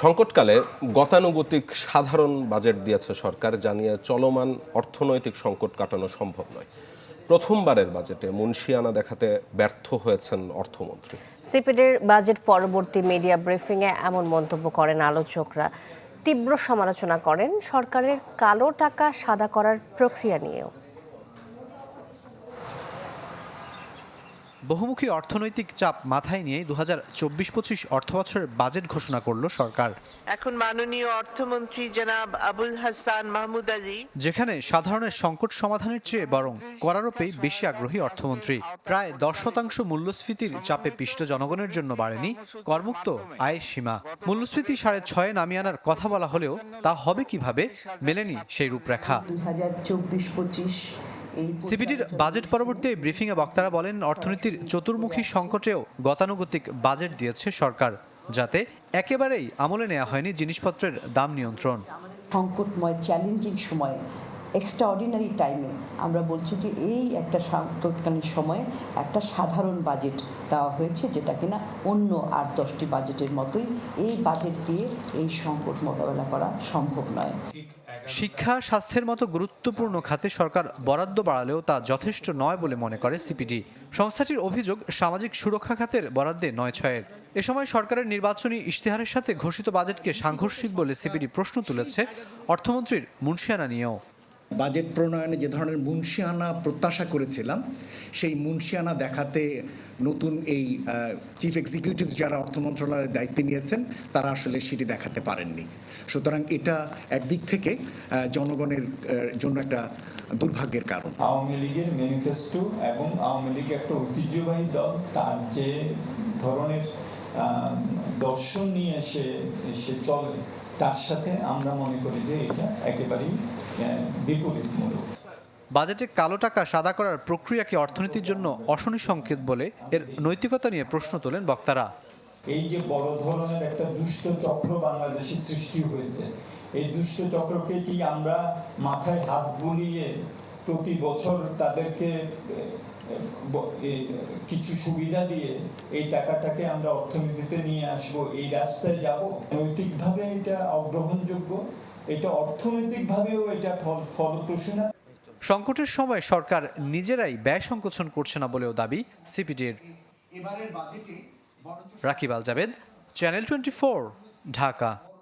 সংকটকালে গতানুগতিক সাধারণ বাজেট দিয়েছে সরকার জানিয়ে চলমান অর্থনৈতিক সংকট কাটানো সম্ভব নয়। প্রথমবারের বাজেটে মুন্সিয়ানা দেখাতে ব্যর্থ হয়েছেন অর্থমন্ত্রী। সিপিডির বাজেট পরবর্তী মিডিয়া ব্রিফিংয়ে এমন মন্তব্য করেন আলোচকরা। তীব্র সমালোচনা করেন সরকারের কালো টাকা সাদা করার প্রক্রিয়া নিয়েও। বহুমুখী অর্থনৈতিক চাপ মাথায় নিয়ে দু হাজার চব্বিশ পঁচিশ অর্থবছরের বাজেট ঘোষণা করল সরকার। এখন মাননীয় অর্থমন্ত্রী জনাব আবুল হাসান মাহমুদ আলী। যেখানে সাধারণের সংকট সমাধানের চেয়ে বরং করারোপেই বেশি আগ্রহী অর্থমন্ত্রী। প্রায় দশ শতাংশ মূল্যস্ফীতির চাপে পিষ্ট জনগণের জন্য বাড়েনি কর্মুক্ত আয়ের সীমা। মূল্যস্ফীতি সাড়ে ছয়ে নামিয়ে আনার কথা বলা হলেও তা হবে কীভাবে মেলেনি সেই রূপরেখা। দুই হাজার চব্বিশ পঁচিশ সিপিডির বাজেট পরবর্তী ব্রিফিংয়ে বক্তারা বলেন অর্থনীতির চতুর্মুখী সংকটেও গতানুগতিক বাজেট দিয়েছে সরকার যাতে একেবারেই আমলে নেওয়া হয়নি জিনিসপত্রের দাম নিয়ন্ত্রণ। সংকটময় চ্যালেঞ্জিং সময়ে এক্সট্রা অর্ডিনারি টাইমে আমরা বলছি যে এই একটা সংকটকালীন সময়ে একটা সাধারণ বাজেট দেওয়া হয়েছে যেটা কিনা অন্য আট দশটি বাজেটের মতোই এই বাজেট দিয়ে এই সংকট মোকাবেলা করা সম্ভব নয়। শিক্ষা, স্বাস্থ্যের মতো গুরুত্বপূর্ণ খাতে সরকার বরাদ্দ বাড়ালেও তা যথেষ্ট নয় বলে মনে করে সিপিডি। সংস্থাটির অভিযোগ, সামাজিক সুরক্ষা খাতের বরাদ্দে নয় ছয়ের। এ সময় সরকারের নির্বাচনী ইশতেহারের সাথে ঘোষিত বাজেটকে সাংঘর্ষিক বলে সিপিডি প্রশ্ন তুলেছে অর্থমন্ত্রীর মুন্সিয়ানা নিয়েও। বাজেট প্রণয়নে যে ধরনের মুন্সিয়ানা প্রত্যাশা করেছিলাম, সেই মুন্সিয়ানা দেখাতে নতুন এই চিফ এক্সিকিউটিভ যারা অর্থ মন্ত্রণালয়ের দায়িত্বে নিয়েছেন, তারা আসলে সেটি দেখাতে পারেননি। সুতরাং এটা একদিক থেকে জনগণের জন্য একটা দুর্ভাগ্যের কারণ। আওয়ামী লীগের ম্যানিফেস্টো এবং আওয়ামী লীগ একটা ঐতিহ্যবাহী দল, তার যে ধরনের দর্শন নিয়ে সে সে চলে, তার সাথে আমরা মনে করি যে এটা একেবারেই বাজেটে কালো টাকা সাদা করার প্রক্রিয়াকে অর্থনীতির জন্য অশনি সংকেত বলে এর নৈতিকতা নিয়ে প্রশ্ন তোলেন বক্তারা। এই যে বড় ধরনের একটা দুষ্ট চক্র বাংলাদেশে সৃষ্টি হয়েছে, এই দুষ্ট চক্রকে কি আমরা মাথায় হাত বুলিয়ে প্রতি বছর তাদেরকে কিছু সুবিধা দিয়ে এই টাকাটাকে আমরা অর্থনীতিতে নিয়ে আসব, এই রাস্তায় যাব? নৈতিকভাবে এটা অগ্রহণযোগ্য? এটা অর্থনৈতিকভাবেও এটা ফল- ফলপ্রসূ না। সংকটের সময় সরকার নিজেরাই ব্যয় সংকোচন করছে না বলেও দাবি সিপিডির। Rakib Al Jabed channel twenty Dhaka.